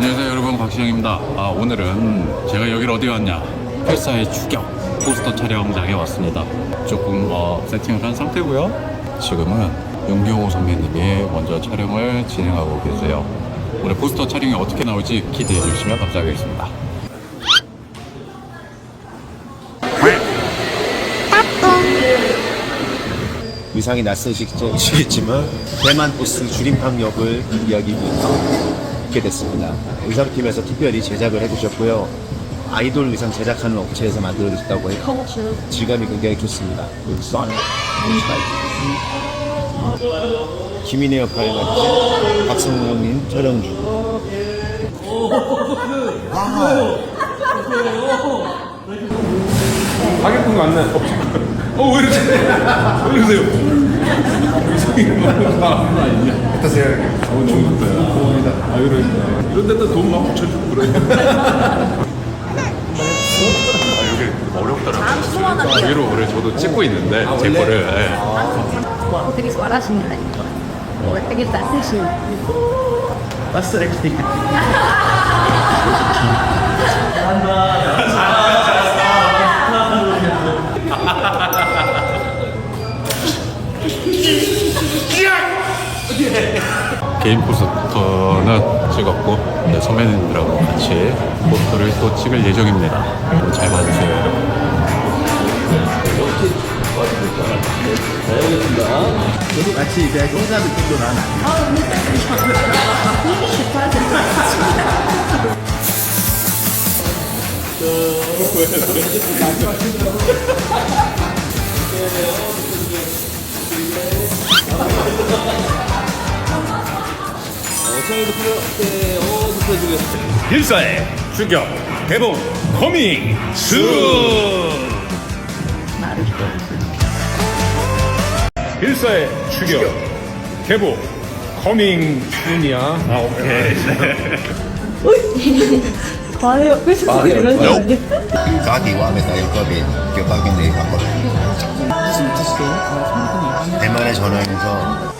안녕하세요 여러분. 박시영입니다. 아, 오늘은 제가 여기를 어디 왔냐? 회사의 추격 포스터 촬영장에 왔습니다. 조금 어, 세팅을 한 상태고요. 지금은 윤경호 선배님이 먼저 촬영을 진행하고 계세요. 오늘 포스터 촬영이 어떻게 나올지 기대해 주시면 감사하겠습니다. 위상이 낯서시겠지만 대만 보스 주림팡 역을 이야기 있게 됐습니다. 의상팀에서 특별히 제작을 해주셨고요. 아이돌 의상 제작하는 업체에서 만들어주셨다고 해요. 질감이 굉장히 좋습니다. 그 썬, 김인혜 역할을 맡으신 박성우 형님 촬영 중. 가격분 맞나? 어, 왜 이러지? 왜 이러세요? 어떠세요? 어, 좋습니다. 고맙습니다. 아, 이러니까. 이런 데다 돈막 붙여주고 그래. 아, 여기 어렵더라고요. 여기로 오늘 저도 찍고 있는데, 제 거를. 예. 어, 되게 잘하시네. 어, 되게 낯으신. 개인 포스터는 찍었고 이제 선배님들하고 같이 포스터를 또 찍을 예정입니다. 잘 봐주세요 여러분. 저도 같이 이제 형사 일사의 추격 대본 커밍 수 일사의 추격 개봉 커밍 순이야 아 오케이 과해요. 그래서 뭐 아, 그게 이런 거 아니야? 가기와 메타 일거리 교박인 내일 한 거. 무슨 뜻이요? 대만에 전화해서